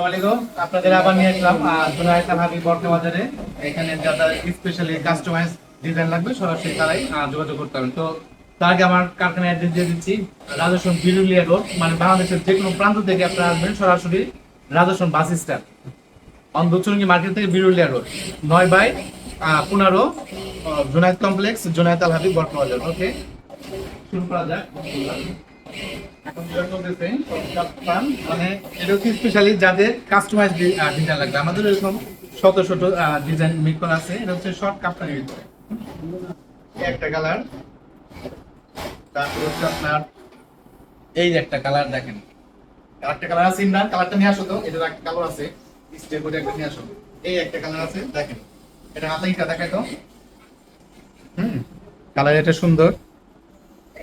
আলাইকুম। মানে যে কোনো প্রান্ত থেকে আপনারা আসবেন সরাসরি বাস স্ট্যান্ড অন্ধচুরঙ্গি মার্কেট থেকে বিরুলিয়া রোড নয় বাই পনেরো আহ, কমপ্লেক্স জুনায়েদ আল বর্তমান। ওকে শুরু করা যাক এখন মানে এটা স্পেশালি যাদের কাস্টমাইজ ডিজাইন লাগবে। আমাদের এরকম শত শত ডিজাইন মেক আছে। শর্ট কাপ্তানের ভিতরে। কালার তারপর হচ্ছে আপনার এই একটা কালার দেখেন। আরেকটা কালার আছে কালারটা নিয়ে আসো তো। একটা কালার আছে স্টেপ করে একটা নিয়ে আসো। এই একটা কালার আছে, দেখেন। এটা হাতে দেখাই তো। হুম কালার এটা সুন্দর।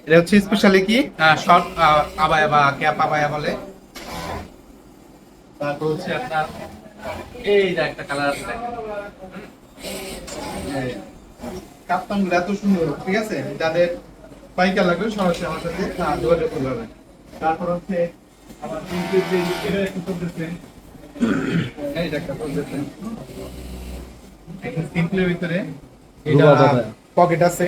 এটা হচ্ছে স্পেশালি কি? শর্ট আবায়া বা ক্যাপ আবায়া বলে। তারপর হচ্ছে আপনার এই যে একটা কালার আছে। দেখেন। এই, কাপ্তানগুলো এত সুন্দর ঠিক আছে? যাদের পাইকার লাগবে সরাসরি আমার সাথে যোগাযোগ করতে হবে তারপর হচ্ছে আমার এটা একটু চলতেছে এই যে একটা চলতেছে একটা সিম্পলের ভিতরে এটা পকেট আছে।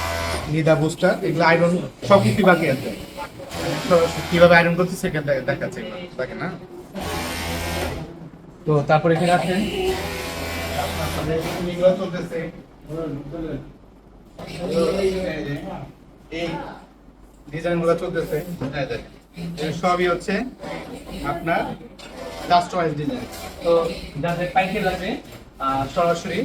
নিদা বুস্টার এগুলো আয়রন সব কিছু বাকি আছে। কীভাবে আয়রন করছে সেখানে দেখা- দেখাচ্ছে। দেখেন না? তো তারপরে এখানে আছে চলতেছে। এই ডিজাইনগুলো চলতেছে হ্যাঁ, সবই হচ্ছে আপনার কাস্টমাইজ ডিজাইন তো যাদের পাইকারি লাগবে সরাসরি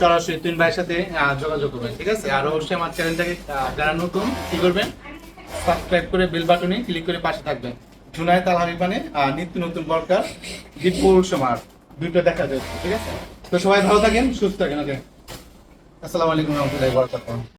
সরাসরি তিন ভাইয়ের সাথে যোগাযোগ করবেন, ঠিক আছে? আর অবশ্যই আমার চ্যানেলটাকে যারা নতুন, কি করবেন? সাবস্ক্রাইব করে বেল বাটনে ক্লিক করে পাশে থাকবেন। জুনায়দ আল হাবিবানে নিত্য নতুন বরকার বিপুল সমার দুটো দেখা যাচ্ছে, ঠিক আছে? তো সবাই ভালো থাকেন, সুস্থ থাকেন, ওকে? আসসালামু আলাইকুম রহমতুল্লাহ ওয়া বারাকাতুহু।